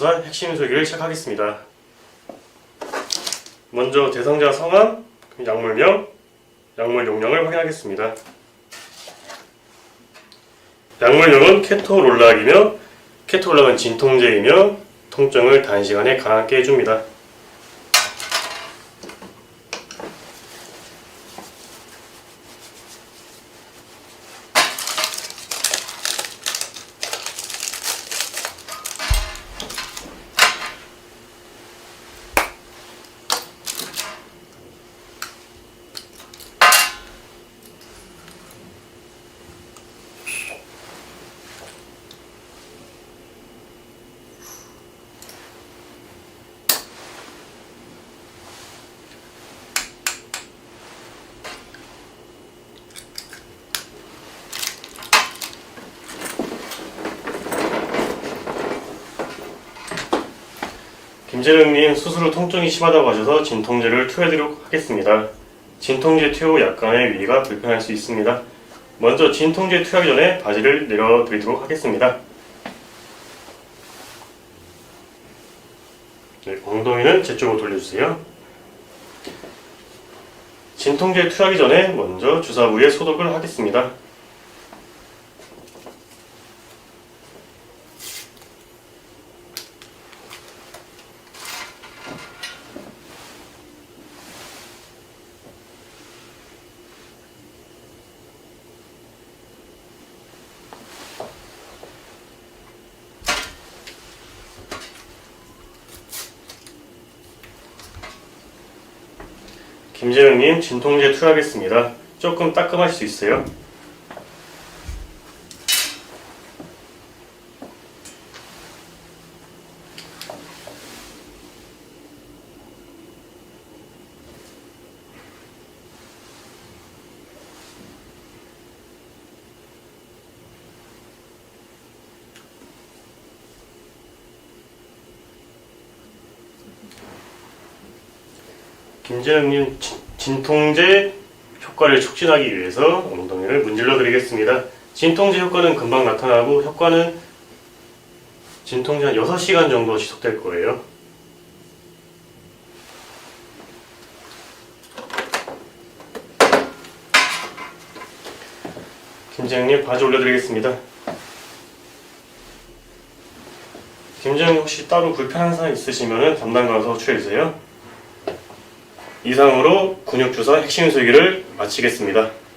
주사 핵심 소개를 시작하겠습니다. 먼저 대상자 성함, 약물명, 약물 용량을 확인하겠습니다. 약물용은 케토롤락이며 케토롤락은 진통제이며 통증을 단시간에 가볍게 해줍니다. 김재령님 수술 후 통증이 심하다고 하셔서 진통제를 투여드리도록 하겠습니다. 진통제 투여 후 약간의 위가 불편할 수 있습니다. 먼저 진통제 투여하기 전에 바지를 내려드리도록 하겠습니다. 네, 엉덩이는 제 쪽으로 돌려주세요. 진통제 투여하기 전에 먼저 주사 부위에 소독을 하겠습니다. 김재영님 진통제 투여하겠습니다. 조금 따끔하실 수 있어요? 김재영님 진- 진통제 효과를 촉진하기 위해서 엉덩이를 문질러 드리겠습니다. 진통제 효과는 금방 나타나고 효과는 진통제 한 6시간 정도 지속될 거예요. 김재영님 바지 올려드리겠습니다. 김재영님 혹시 따로 불편한 사항 있으시면 담당 가서 추해주세요. 이상으로 근육 주사 핵심 수기를 마치겠습니다.